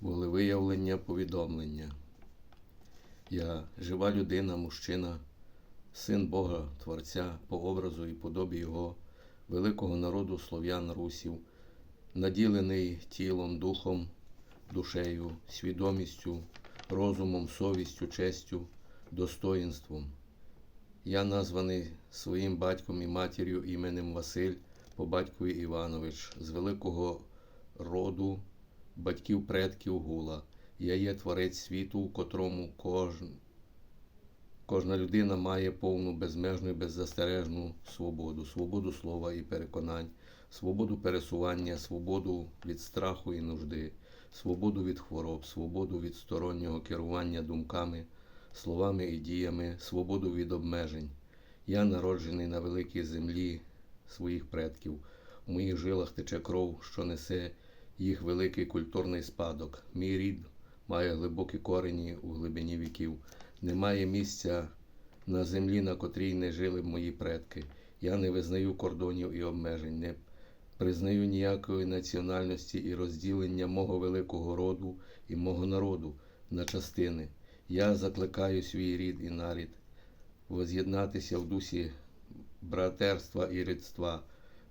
волевиявлення, повідомлення. Я жива людина, мужчина, син Бога, Творця, по образу і подобі Його, великого народу слов'ян русів, наділений тілом, духом, душею, свідомістю, розумом, совістю, честю, достоїнством. Я названий своїм батьком і матір'ю іменем Василь по батькові Іванович з великого роду батьків предків Гула. Я є творець світу, у котрому кожен, кожна людина має повну безмежну і беззастережну свободу, свободу слова і переконань, свободу пересування, свободу від страху і нужди, свободу від хвороб, свободу від стороннього керування думками, словами і діями, свободу від обмежень. Я народжений на великій землі своїх предків. У моїх жилах тече кров, що несе їх великий культурний спадок. Мій рід має глибокі корені у глибині віків. Немає місця на землі, на котрій не жили мої предки. Я не визнаю кордонів і обмежень, не признаю ніякої національності і розділення мого великого роду і мого народу на частини. Я закликаю свій рід і нарід воз'єднатися в дусі братерства і рідства.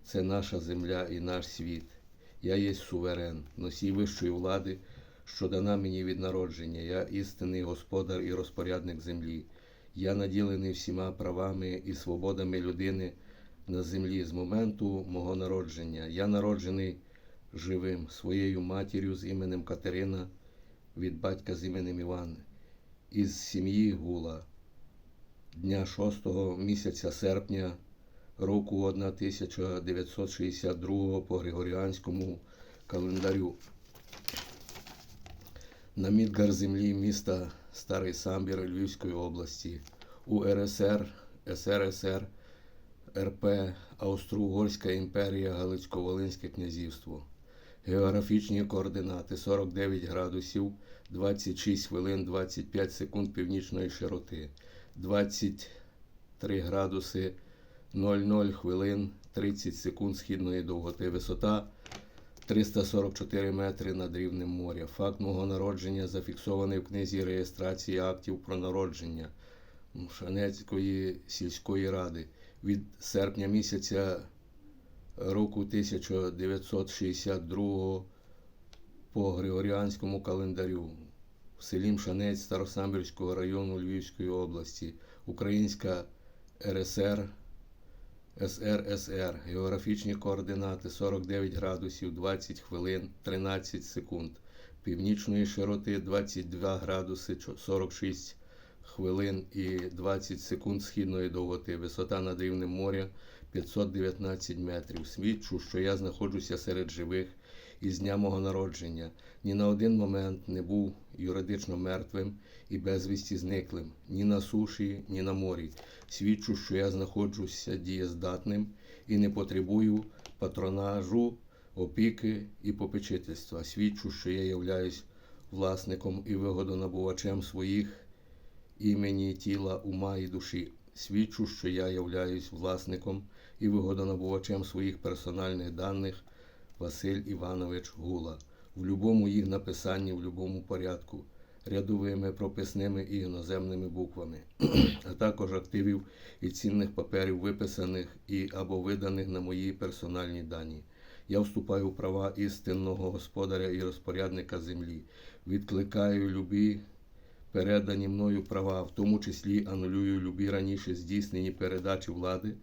Це наша земля і наш світ. Я є суверен, носій вищої влади, що дана мені від народження. Я істинний господар і розпорядник землі. Я наділений всіма правами і свободами людини на землі з моменту мого народження. Я народжений живим своєю матір'ю з іменем Катерина від батька з іменем Іван, із сім'ї Гула дня 6 місяця серпня року 1962 по Григоріанському календарю. На Мідгар землі міста Старий Самбір Львівської області, УРСР, СРСР, РП, Австро-Угорська імперія, Галицько-Волинське князівство. Географічні координати 49 градусів 26 хвилин 25 секунд північної широти, 23 градуси 00 хвилин 30 секунд східної довготи. Висота 344 метри над рівнем моря. Факт мого народження зафіксований в книзі реєстрації актів про народження Шанецької сільської ради від серпня місяця року 1962 по Григоріанському календарю в селі Мшанець Старосамбірського району Львівської області, Українська РСР, СРСР, географічні координати 49 градусів 20 хвилин 13 секунд, північної широти 22 градуси 46 хвилин і 20 секунд східної довготи, висота над рівнем моря 519 метрів. Свідчу, що я знаходжуся серед живих із дня мого народження. Ні на один момент не був юридично мертвим і безвісті зниклим ні на суші, ні на морі. Свідчу, що я знаходжуся дієздатним і не потребую патронажу, опіки і попечительства. Свідчу, що я являюсь власником і вигодонабувачем своїх імені, тіла, ума і душі. Свідчу, що я являюсь власником і вигодонабувачем своїх персональних даних Василь Іванович Гула. В будь-якому їх написанні, в будь-якому порядку, рядовими, прописними і іноземними буквами, а також активів і цінних паперів, виписаних і або виданих на мої персональні дані. Я вступаю в права істинного господаря і розпорядника землі, відкликаю любі передані мною права, в тому числі анулюю любі раніше здійснені передачі влади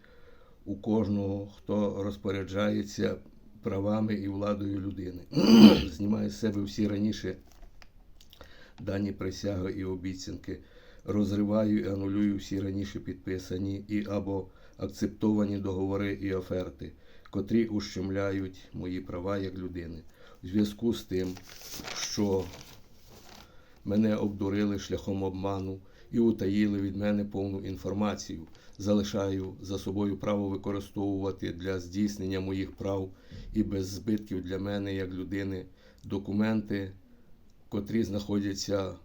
у кожного, хто розпоряджається правами і владою людини. Знімаю з себе всі раніше дані присяги і обіцянки, розриваю і анулюю всі раніше підписані і або акцептовані договори і оферти, котрі ущемляють мої права як людини. У зв'язку з тим, що мене обдурили шляхом обману і утаїли від мене повну інформацію. Залишаю за собою право використовувати для здійснення моїх прав і без збитків для мене як людини документи, котрі знаходяться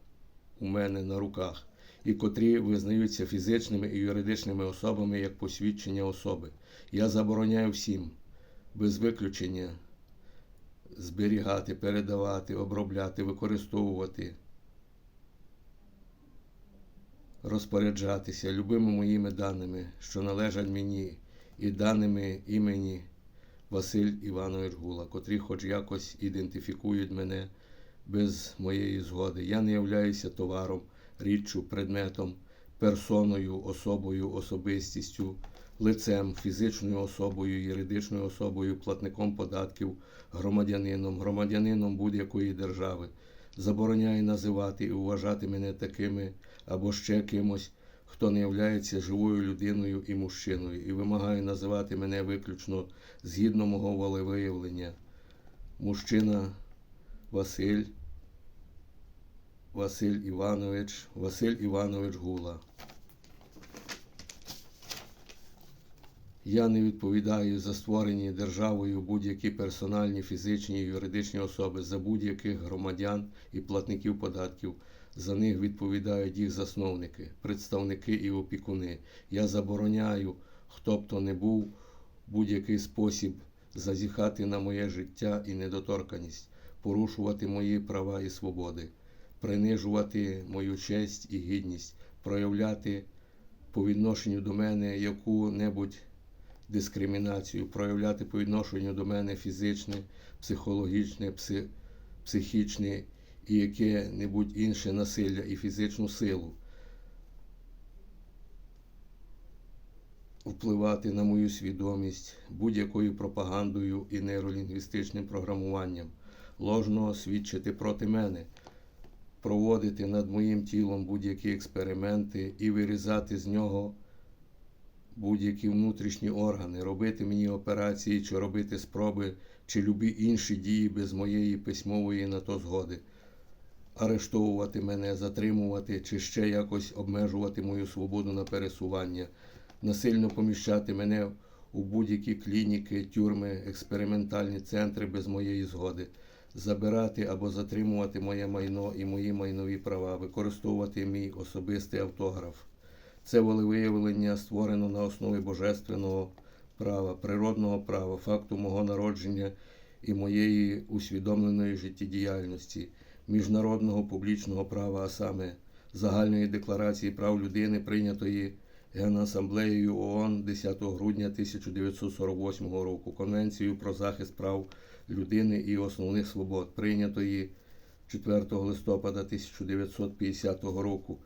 у мене на руках, і котрі визнаються фізичними і юридичними особами як посвідчення особи. Я забороняю всім, без виключення, зберігати, передавати, обробляти, використовувати, розпоряджатися любими моїми даними, що належать мені, і даними імені Василь Іванович Гула, котрі хоч якось ідентифікують мене без моєї згоди. Я не являюся товаром, річчю, предметом, персоною, особою, особистістю, лицем, фізичною особою, юридичною особою, платником податків, громадянином, громадянином будь-якої держави. Забороняє називати і вважати мене такими або ще кимось, хто не являється живою людиною і мужчиною, і вимагає називати мене виключно згідно мого волевиявлення. Мужчина Василь Василь Іванович, Василь Іванович Гула. Я не відповідаю за створені державою будь-які персональні, фізичні і юридичні особи за будь-яких громадян і платників податків. За них відповідають їх засновники, представники і опікуни. Я забороняю, хто б то не був, будь-який спосіб зазіхати на моє життя і недоторканість, порушувати мої права і свободи, принижувати мою честь і гідність, проявляти по відношенню до мене яку-небудь дискримінацію, проявляти по відношенню до мене фізичне, психологічне, пси, психічне і яке-небудь інше насилля і фізичну силу. Впливати на мою свідомість будь-якою пропагандою і нейролінгвістичним програмуванням, ложно свідчити проти мене, проводити над моїм тілом будь-які експерименти і вирізати з нього будь-які внутрішні органи, робити мені операції, чи робити спроби, чи любі інші дії без моєї письмової на то згоди, арештовувати мене, затримувати чи ще якось обмежувати мою свободу на пересування, насильно поміщати мене у будь-які клініки, тюрми, експериментальні центри без моєї згоди. Забирати або затримувати моє майно і мої майнові права, використовувати мій особистий автограф. Це волевиявлення створено на основі божественного права, природного права, факту мого народження і моєї усвідомленої життєдіяльності, міжнародного публічного права, а саме Загальної декларації прав людини, прийнятої Генасамблеєю ООН 10 грудня 1948 року, Конвенцію про захист прав людини і основних свобод, прийнятої 4 листопада 1950 року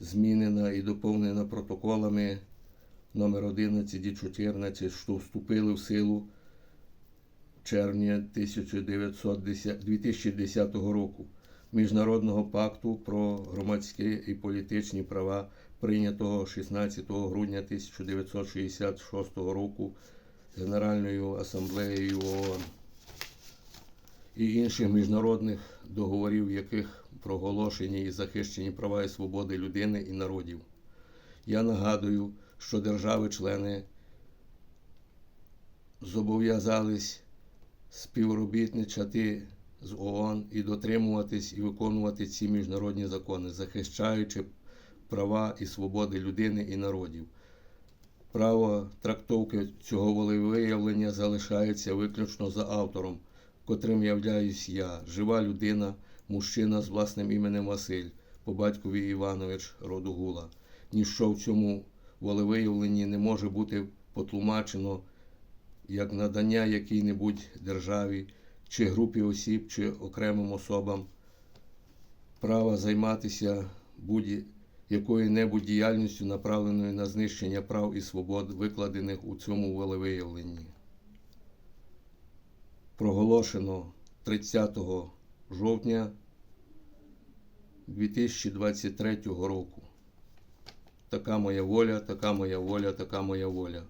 змінена і доповнена протоколами номер 11 і 14, що вступили в силу червня 1910 2010 року. Міжнародного пакту про громадські і політичні права, прийнятого 16 грудня 1966 року Генеральною асамблеєю ООН і інших міжнародних договорів, в яких проголошені і захищені права і свободи людини і народів. Я нагадую, що держави-члени зобов'язались співробітничати з ООН і дотримуватись і виконувати ці міжнародні закони, захищаючи права і свободи людини і народів. Право трактовки цього волевиявлення залишається виключно за автором, котрим являюсь я, жива людина, мужчина з власним іменем Василь, по батькові Іванович роду Гула. Ніщо в цьому волевиявленні не може бути потлумачено як надання якій-небудь державі, чи групі осіб, чи окремим особам права займатися будь-якою-небудь діяльністю, направленою на знищення прав і свобод, викладених у цьому волевиявленні. Проголошено 30 жовтня 2023 року. Така моя воля, така моя воля, така моя воля.